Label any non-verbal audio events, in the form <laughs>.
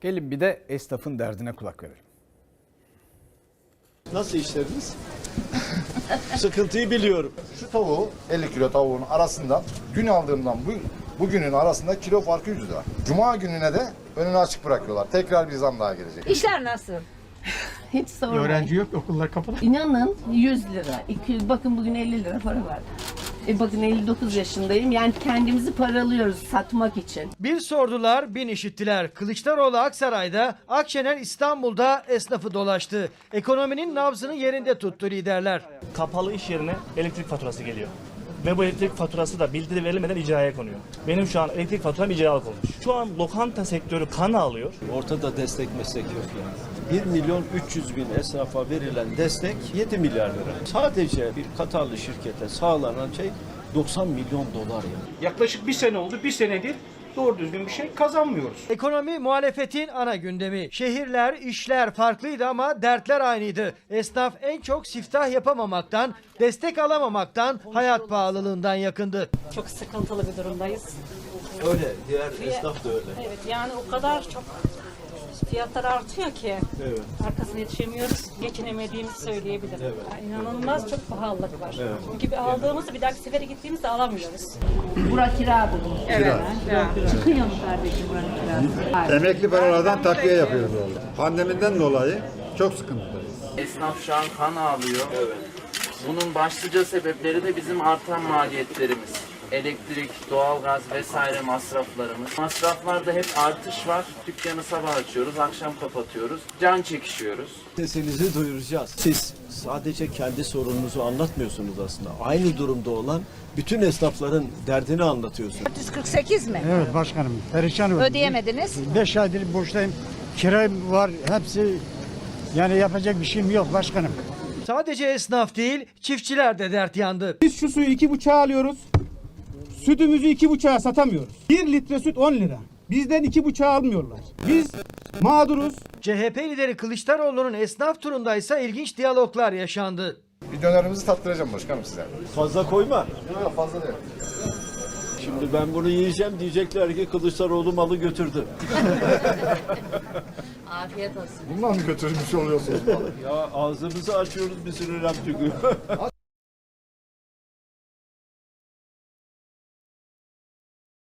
Gelin bir de esnafın derdine kulak verelim. Nasıl işleriniz? <laughs> Sıkıntıyı biliyorum. Şu tavuğu 50 kilo tavuğun arasından dün aldığımdan bu, bugünün arasında kilo farkı 100 lira. Cuma gününe de önünü açık bırakıyorlar. Tekrar bir zam daha gelecek. İşler nasıl? <laughs> Hiç sormayın. Öğrenci yok, okullar kapalı. İnanın 100 lira. 200, bakın bugün 50 lira para var. E bakın 59 yaşındayım. Yani kendimizi paralıyoruz satmak için. Bir sordular, bin işittiler. Kılıçdaroğlu Aksaray'da, Akşener İstanbul'da esnafı dolaştı. Ekonominin nabzını yerinde tuttu liderler. kapalı iş yerine elektrik faturası geliyor. Ve bu elektrik faturası da bildiri verilmeden icraya konuyor. Benim şu an elektrik faturam icralık olmuş. Şu an lokanta sektörü kan alıyor. Ortada destek meslek yok yani. 1 milyon 300 bin esnafa verilen destek 7 milyar lira. Sadece bir Katarlı şirkete sağlanan şey 90 milyon dolar yani. Yaklaşık bir sene oldu, bir senedir doğru düzgün bir şey kazanmıyoruz. Ekonomi muhalefetin ana gündemi. Şehirler, işler farklıydı ama dertler aynıydı. Esnaf en çok siftah yapamamaktan, destek alamamaktan, hayat pahalılığından yakındı. Çok sıkıntılı bir durumdayız. Öyle, diğer esnaf da öyle. Evet yani o kadar çok fiyatlar artıyor ki Evet. arkasına yetişemiyoruz. Geçinemediğimizi söyleyebilirim. Yani inanılmaz çok pahalılık var. Çünkü bir aldığımızı bir dahaki sefere gittiğimizde alamıyoruz. Bura kira bugün. Çıkıyor mu kardeşim buranın kirası? Emekli paralardan takviye yapıyoruz orada. Pandemiden dolayı çok sıkıntıdayız. Esnaf şu an kan ağlıyor. Bunun başlıca sebepleri de bizim artan maliyetlerimiz. Elektrik, doğalgaz vesaire masraflarımız. Masraflarda hep artış var. Dükkanı sabah açıyoruz, akşam kapatıyoruz. Can çekişiyoruz. Sesinizi duyuracağız. Siz sadece kendi sorununuzu anlatmıyorsunuz aslında. Aynı durumda olan bütün esnafların derdini anlatıyorsunuz. 448 mi? Evet başkanım, perişan oldum. Ödeyemediniz. 5 aydır borçtayım, kira var, hepsi yani yapacak bir şeyim yok başkanım. Sadece esnaf değil, çiftçiler de dert yandı. Biz şu suyu iki buçuğa alıyoruz, sütümüzü iki buçuğa satamıyoruz. 1 litre süt 10 lira. Bizden iki buçuğa almıyorlar. Biz mağduruz. CHP lideri Kılıçdaroğlu'nun esnaf turundaysa ilginç diyaloglar yaşandı. Bir dönerimizi tattıracağım başkanım size. Fazla koyma. Yok fazla değil. Şimdi ben bunu yiyeceğim diyecekler ki Kılıçdaroğlu malı götürdü. <laughs> Afiyet olsun. Bundan mı götürmüş oluyorsunuz? Ya ağzımızı açıyoruz bir sürü laf. <laughs>